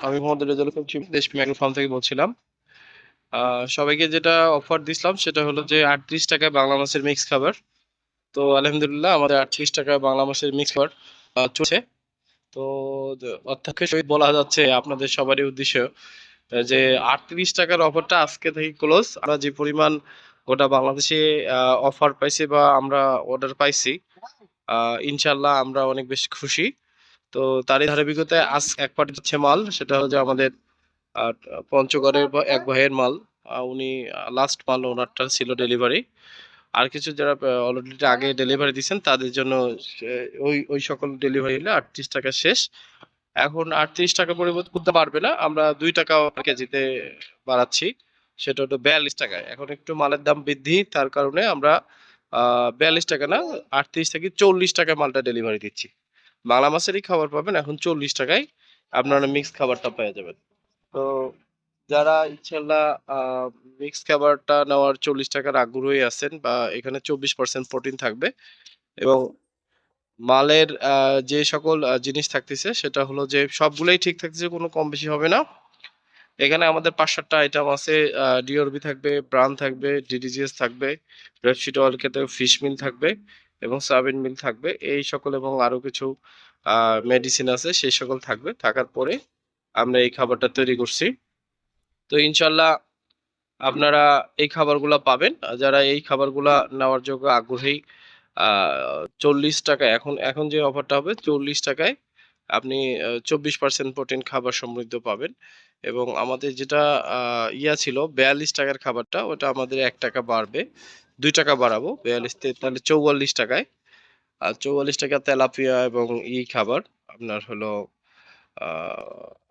আমি মোহাম্মদ ইসলাম চিম, দেশ ম্যাগ্রো ফার্ম থেকে বলছিলাম। সবাইকে যেটা অফার দিছিলাম সেটা হলো যে আটত্রিশ টাকায় বাংলা মাছের মিক্স খাবার। তো আলহামদুলিল্লাহ আমাদের আটত্রিশ টাকায় বাংলা মাছের মিক্স খাবার চলছে। তো অধ্যক্ষের সহিত বলা যাচ্ছে আপনাদের সবারই উদ্দেশ্য যে আটত্রিশ টাকার অফারটা আজকে থেকে ক্লোজ আমরা যে পরিমাণ গোটা বাংলাদেশে অফার পাইছি বা আমরা অর্ডার পাইছি ইনশাল্লাহ আমরা অনেক বেশি খুশি। তো তারই ধারাবাহিকতায় আজ এক পার্টি হচ্ছে মাল, সেটা হচ্ছে আমাদের পঞ্চগড়ের এক ভাইয়ের মাল উনি লাস্ট মাল ওনারটা ছিল ডেলিভারি আর কিছু যারা অলরেডি আগে ডেলিভারি দিয়েছেন, তাদের জন্য ওই ওই সকল ডেলিভারি হলে আটত্রিশ টাকা শেষ। এখন আটত্রিশ টাকা পরিবর্তন করতে পারবে না, আমরা দুই টাকা কেজিতে বাড়াচ্ছি, সেটা হলো বিয়াল্লিশ টাকায়। এখন একটু মালের দাম বৃদ্ধি, তার কারণে আমরা বিয়াল্লিশ টাকা না, আটত্রিশ থেকে চল্লিশ টাকায় মালটা ডেলিভারি দিচ্ছি। বাংলা মাছেরই খাবার পাবেন। এখন চল্লিশ টাকায় আপনারা মিক্স খাবারটা পেয়ে যাবেন। তো যারা ইনশাল্লাহ মিক্স খাবারটা নেওয়ার চল্লিশ টাকার আগ্রহী আছেন বা এখানে চব্বিশ পার্সেন্ট প্রোটিন থাকবে এবং মালের যে সকল জিনিস থাকতেছে সেটা হলো যে সবগুলোই ঠিক থাকতেছে, কোনো কম বেশি হবে না। এখানে আমাদের পাঁচ সাতটা আইটেম আছে ডিওরবি থাকবে ব্রান থাকবে ডিডিজিএস থাকবে রেডশিট অয়েল খেতে ফিশ মিল থাকবে। এবং সয়াবিন মিল থাকবে। এই সকল এবং আরও কিছু মেডিসিন আছে, সেই সকল থাকবে। থাকার পরে আমরা এই খাবারটা তৈরি করছি। তো ইনশাল্লাহ আপনারা এই খাবারগুলো পাবেন। যারা এই খাবারগুলা নেওয়ার যোগ্য আগ্রহী চল্লিশ টাকা, এখন এখন যে অফারটা হবে, চল্লিশ টাকায় আপনি চব্বিশ পার্সেন্ট প্রোটিন খাবার সমৃদ্ধ পাবেন। এবং আমাদের যেটা ইয়া ছিল, বিয়াল্লিশ টাকার খাবারটা, ওটা আমাদের এক টাকা বাড়বে। দুই টাকা বাড়াবো, বিয়াল্লিশ তাহলে চৌয়াল্লিশ টাকায়। আর চৌয়াল্লিশ টাকা তেলাপিয়া এবং ই খাবার, আপনার হলো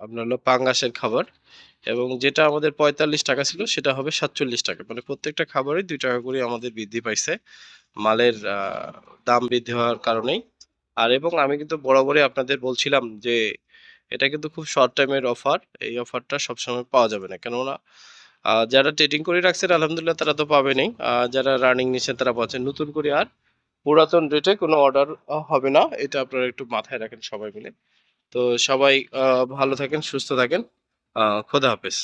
আপনার হলো পাঙ্গাসের খাবার। এবং যেটা আমাদের পঁয়তাল্লিশ টাকা ছিল, সেটা হবে সাতচল্লিশ টাকা। মানে প্রত্যেকটা খাবারই দুই টাকা করে আমাদের বৃদ্ধি পাইছে। মালের দাম বৃদ্ধি হওয়ার কারণেই। আর এবং আমি কিন্তু বরাবরই আপনাদের বলছিলাম যে, এটা কিন্তু খুব শর্ট টাইমের অফার এই অফারটা সবসময় পাওয়া যাবে না। কেননা যারা ট্রেডিং করে রাখছেন, আলহামদুলিল্লাহ তারা তো পাবেনই। যারা রানিং নিচ্ছেন তারা পাচ্ছেন। নতুন করে আর পুরাতন রেটে কোনো অর্ডার হবে না। এটা আপনারা একটু মাথায় রাখেন সবাই মিলে। তো সবাই ভালো থাকেন, সুস্থ থাকেন। খোদা হাফেজ।